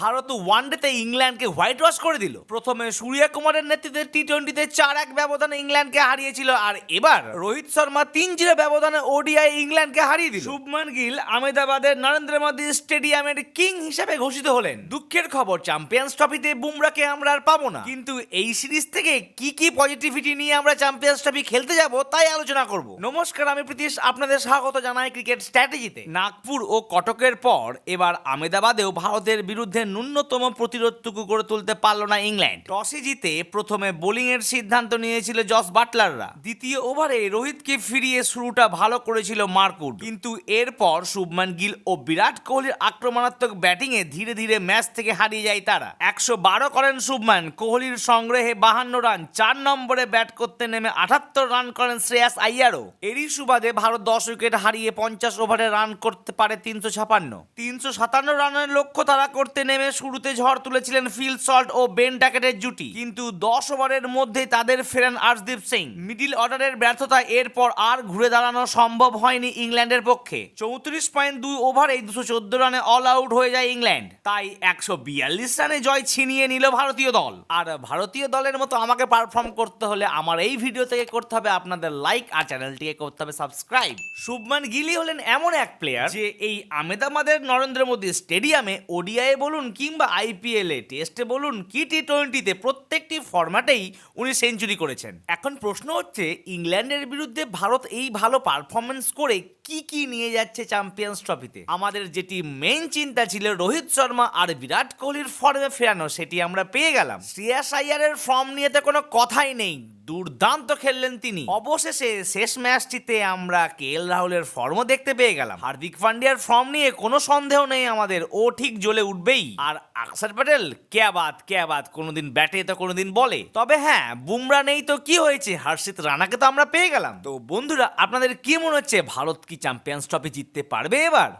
ভারত ওয়ানডেতে ইংল্যান্ডকে white wash করে দিল। প্রথমে সূর্যা কুমারের নেতৃত্বে টি টোয়েন্টিতে চার এক ব্যবধানে ইংল্যান্ডকে হারিয়েছিল আর এবার রোহিত শর্মা তিন জিরো ব্যবধানে ওডিআই ইংল্যান্ডকে হারিয়ে দিল। শুভমান গিল আহমেদাবাদের নরেন্দ্র মোদী স্টেডিয়ামের কিং হিসেবে ঘোষিত হলেন। দুঃখের খবর চ্যাম্পিয়ন্স ট্রফিতে বুমরাকে আমরা আর পাবো না। কিন্তু এই সিরিজ থেকে কি কি পজিটিভিটি নিয়ে আমরা চ্যাম্পিয়ন্স ট্রফি খেলতে যাব তাই আলোচনা করব। নমস্কার আমি প্রীতিশ আপনাদের স্বাগত জানাই ক্রিকেট স্ট্র্যাটেজিতে নাগপুর ও কটকের পর এবার আমেদাবাদেও ভারতের বিরুদ্ধে ন্যূনতম প্রতিরোধটুকু গড়ে তুলতে পারল না ইংল্যান্ড। টসে জিতে প্রথমে বোলিং এর সিদ্ধান্ত নিয়েছিল জস বাটলাররা। দ্বিতীয় ওভারে রোহিতকে ফিরিয়ে শুরুটা ভালো করেছিল মার্কুড কিন্তু এরপর শুভমান গিল ও বিরাট কোহলির আক্রমণাত্মক ব্যাটিংয়ে ধীরে ধীরে ম্যাচ থেকে হারিয়ে যায় তারা। একশো বারো করেন শুভমান, কোহলির সংগ্রহে বাহান্ন রান, চার নম্বরে ব্যাট করতে নেমে আটাত্তর রান করেন শ্রেয়াস আইয়ারও। এরই সুবাদে ভারত দশ উইকেট হারিয়ে পঞ্চাশ ওভারে রান করতে পারে তিনশো ছাপান্ন। তিনশো সাতান্ন রানের লক্ষ্য তারা করতে নেমে শুরুতে ঝড় তুলেছিলেন ফিল সল্ট ও বেন ট্যাকেটের জুটি। কিন্তু দশ ওভারের মধ্যে তাদের ফেরান আর্শদীপ সিং। মিডিল অর্ডারের ব্যর্থতা এরপর আর ঘুরে দাঁড়ানো সম্ভব হয়নি ইংল্যান্ডের পক্ষে। চৌত্রিশ পয়েন্ট দুই ওভারে দুশো চোদ্দ রানে অল আউট হয়ে যায় ইংল্যান্ড। তাই একশো বিয়াল্লিশ রানে জয় ছিনিয়ে নিল ভারতীয় দল। আর ভারতীয় দলের মতো আমাকে পারফর্ম করতে হলে আমার এই ভিডিও থেকে করতে হবে আপনাদের লাইক আর চ্যানেলটিকে করতে হবে সাবস্ক্রাইব শুভমান গিলি হলেন এমন এক প্লেয়ার যে এই আমেদাবাদের নরেন্দ্র মোদী স্টেডিয়ামে ওডিআই বলুন কিংবা আইপিএলে টেস্টে বলুন কি টি টোয়েন্টিতে প্রত্যেকটি ফরম্যাটেই উনি সেঞ্চুরি করেছেন। এখন প্রশ্ন হচ্ছে ইংল্যান্ডের বিরুদ্ধে ভারত এই ভালো পারফরমেন্স করে কি কি নিয়ে যাচ্ছে চ্যাম্পিয়ন্স ট্রফিতে আমাদের যেটি মেইন চিন্তা ছিল রোহিত শর্মা আর বিরাট কোহলির ফর্মে ফেরানো, সেটি আমরা পেয়ে গেলাম। শ্রেয়াস আইয়ারের ফর্ম নিয়ে তো কোনো কথাই নেই। দুর্দান্ত খেললেন তিনি। অবশেষে শেষ ম্যাচটিতে আমরা কে এল রাহুলের ফর্মও দেখতে পেয়ে গেলাম। হার্দিক পান্ডিয়ার ফর্ম নিয়ে কোনো সন্দেহ নেই আমাদের। ও ঠিক জ্বলে উঠবেই। আর আকসার প্যাটেল, কে কে বাত, কোনোদিন ব্যাটে তো কোনোদিন বলে। তবে হ্যাঁ বুমরা নেই তো কি হয়েছে? হর্ষিত রানাকে তো আমরা পেয়ে গেলাম। তো বন্ধুরা, আপনাদের কি মনে হচ্ছে? ভারত কি চ্যাম্পিয়ন্স ট্রফি জিততে পারবে এবার?